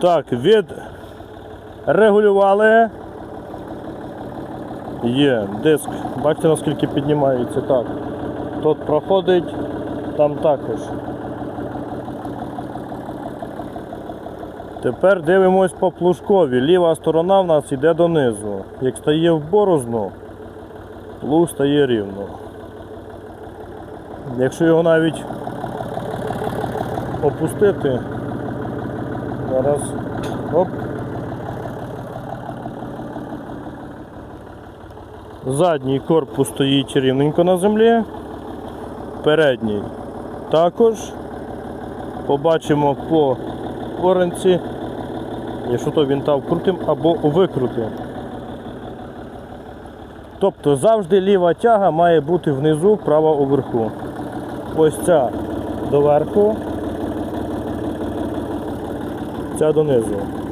Так, від регулювали. Є, диск. Бачите, наскільки піднімається. Так. Тут проходить, там також. Тепер дивимось по плужкові. Ліва сторона в нас йде донизу. Як стає в борозну, плуг стає рівно. Якщо його навіть опустити, зараз оп. Задній корпус стоїть рівненько на землі, передній також. Побачимо по оранці, якщо то він там вкрутим або викрутим. Тобто завжди ліва тяга має бути внизу, права уверху. Ось ця доверху, ця донизу.